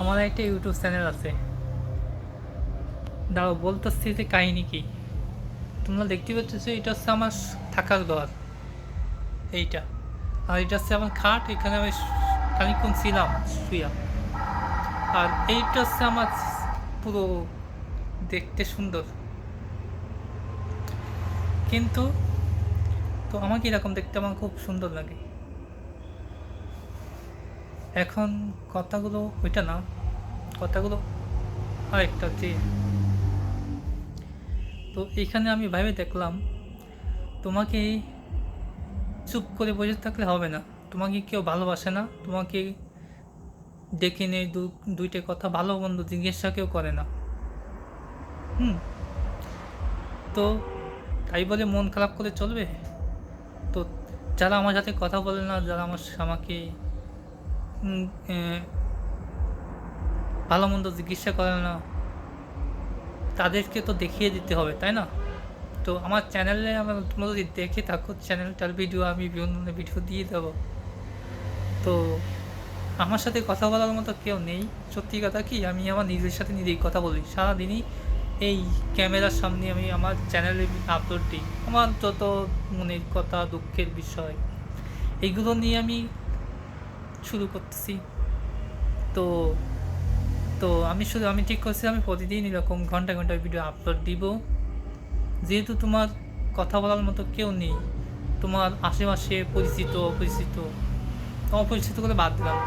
আমার একটা YouTube channel আছে। দাঁড়াও বলতেছি যে কাহিনী কি। তোমরা দেখতে পাচ্ছ এটা হচ্ছে আমার থাকার ঘর। এইটা। আর এটা হচ্ছে আমার খাট, এখানে আমি খানিক্ষণ ছিলাম শুয়া আর এইটা হচ্ছে আমার পুরো দেখতে সুন্দর। কিন্তু তো আমাকে এরকম দেখতে আমার খুব সুন্দর লাগে। এখন কথাগুলো ওইটা না, কথাগুলো আরেকটা যে তো এখানে আমি ভাবে দেখলাম, তোমাকে চুপ করে বসে থাকলে হবে না। তোমাকে কেউ ভালোবাসে না, তোমাকে ডেকে নেই দুইটা কথা ভালো মন্দ জিজ্ঞাসা কেউ করে না। হুম, তো তাই বলে মন খারাপ করে চলবে? তো যারা আমার সাথে কথা বলে না, যারা আমার আমাকে ভালো মন্দ চিকিৎসা করে না তাদেরকে তো দেখিয়ে দিতে হবে, তাই না? তো আমার চ্যানেলে আমার তোমরা যদি দেখে থাকো চ্যানেলটার ভিডিও আমি বিভিন্ন ভিডিও দিয়ে দেবো। তো আমার সাথে কথা বলার মতো কেউ নেই। সত্যি কথা কি, আমি আমার নিজের সাথে নিজেই কথা বলি। সারাদিনই এই ক্যামেরার সামনে আমি আমার চ্যানেলে আপলোড দিই। আমার যত মনের কথা, দুঃখের বিষয় এইগুলো নিয়ে আমি শুরু করতেছি। তো তো আমি শুধু, আমি ঠিক করছি, আমি প্রতিদিন এরকম ঘণ্টা ঘণ্টা ভিডিও আপলোড দিব। যেহেতু তোমার কথা বলার মতো কেউ নেই, তোমার আশেপাশে পরিচিত, অপরিচিত অপরিচিত করে বাদ দিলাম।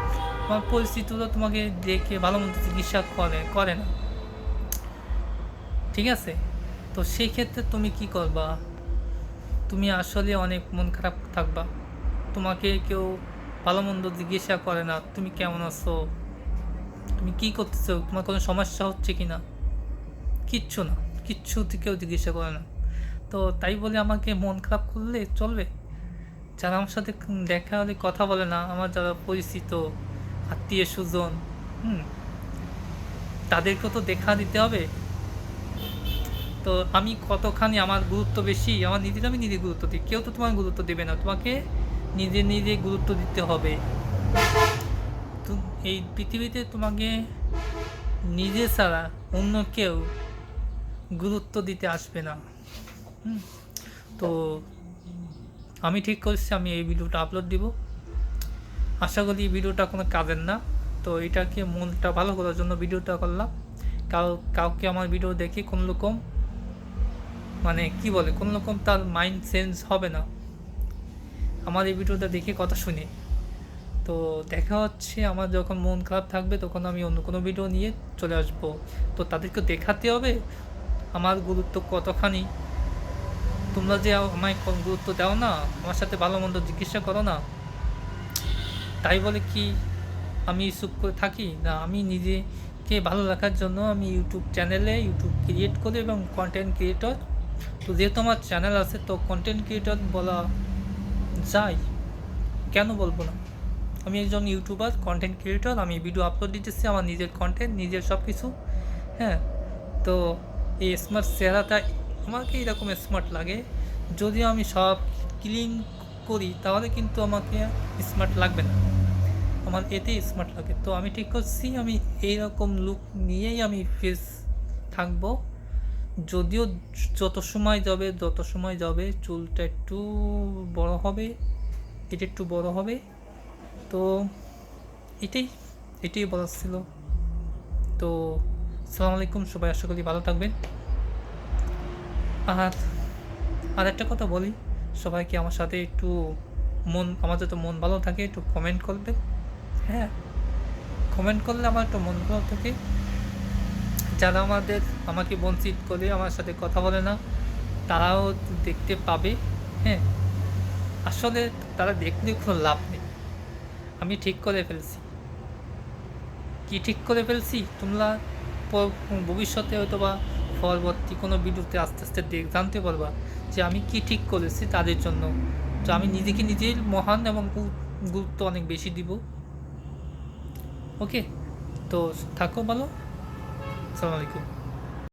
তোমার পরিচিতরা তোমাকে দেখে ভালো মতো চিকিৎসা করে করে না। ঠিক আছে? তো সেই ক্ষেত্রে তুমি কি করবা? তুমি আসলে অনেক মন খারাপ থাকবা। তোমাকে কেউ ভালো মন্দ জিজ্ঞাসা করে না, তুমি কেমন আছো? তুমি কি করতেছো? তোমার কোনো সমস্যা হচ্ছে কি না? কিচ্ছু না, কিচ্ছু কেউ জিজ্ঞাসা করে না। তো তাই বলে আমাকে মন খারাপ করলে চলবে। যারা আমার সাথে দেখা হলে কথা বলে না, আমার যারা পরিচিত, আত্মীয় স্বজন, হুম, তাদেরকেও তো দেখা দিতে হবে। তো আমি কতখানি আমার গুরুত্ব বেশি? আমার নিজের আমি নিজে গুরুত্ব দিই। কেউ তো তোমার গুরুত্ব দেবে না। তোমাকে নিজে নিজে গুরুত্ব দিতে হবে। তো এই পৃথিবীতে তোমাকে নিজে ছাড়া অন্য কেউ গুরুত্ব দিতে আসবে না। তো আমি ঠিক করছি, আমি এই ভিডিওটা আপলোড দিব। আশা করি ভিডিওটা কোনো কাজের না। তো এটাকে মনটা ভালো করার জন্য ভিডিওটা করলাম। কাউ, কাউকে আমার ভিডিও দেখে কোনো রকম মানে কি বলে, কোনো রকম তার মাইন্ড চেঞ্জ হবে না। আমার এই ভিডিওটা দেখে কথা শুনে। তো দেখা হচ্ছে, আমার যখন মন খারাপ থাকবে, তখন আমি অন্য কোনো ভিডিও নিয়ে চলে আসব। তো তাদেরকে দেখাতে হবে আমার গুরুত্ব কতখানি। তোমরা যে আমায় গুরুত্ব দাও না, আমার সাথে ভালো মন্দ জিজ্ঞাসা করো না। তাই বলে কি আমি চুপ করে থাকি? না, আমি নিজেকে ভালো রাখার জন্য আমি ইউটিউব চ্যানেলে ইউটিউব ক্রিয়েট করি এবং কন্টেন্ট ক্রিয়েটর তো যেহেতু আমার চ্যানেল আছে, তো কন্টেন্ট ক্রিয়েটর বলা যায় কেন বলব না? আমি একজন ইউটিউবার কন্টেন্ট ক্রিয়েটর আমি ভিডিও আপলোড দিতেছি, আমার নিজের কন্টেন্ট নিজের সব কিছু হ্যাঁ? তো এই স্মার্ট চেহারাটা আমাকে এরকম স্মার্ট লাগে। যদিও আমি সব ক্লিন করি, তাহলে কিন্তু আমাকে স্মার্ট লাগবে না। আমার এতেই স্মার্ট লাগে। তো আমি ঠিক করছি, আমি এইরকম লুক নিয়েই আমি ফেস থাকব। যদিও যত সময় যাবে যত সময় যাবে, চুলটা একটু বড় হবে, এটা একটু বড় হবে। তো এটাই এটাই বলার ছিল। তো আসসালামু আলাইকুম, সবাই আশা করি ভালো থাকবেন। আর আর একটা কথা বলি সবাইকে আমার সাথে একটু মন, আমার যাতে মন ভালো থাকে একটু কমেন্ট করবেন? হ্যাঁ কমেন্ট করলে আমার একটু মন ভালো থাকে। যারা আমাদের, আমাকে বঞ্চিত করে আমার সাথে কথা বলে না, তারাও দেখতে পাবে হ্যাঁ। আসলে তারা দেখলে কোনো লাভ নেই। আমি ঠিক করে ফেলছি। কি ঠিক করে ফেলছি? তোমরা ভবিষ্যতে হয়তো বা পরবর্তী কোনো ভিডিওতে আস্তে আস্তে দেখ, জানতে পারবা যে আমি কি ঠিক করেছি তাদের জন্য। তো আমি নিজেকে নিজের মহান এবং গুরুত্ব অনেক বেশি দিব। ওকে? তো থাকো ভালো। আসসালামু আলাইকুম।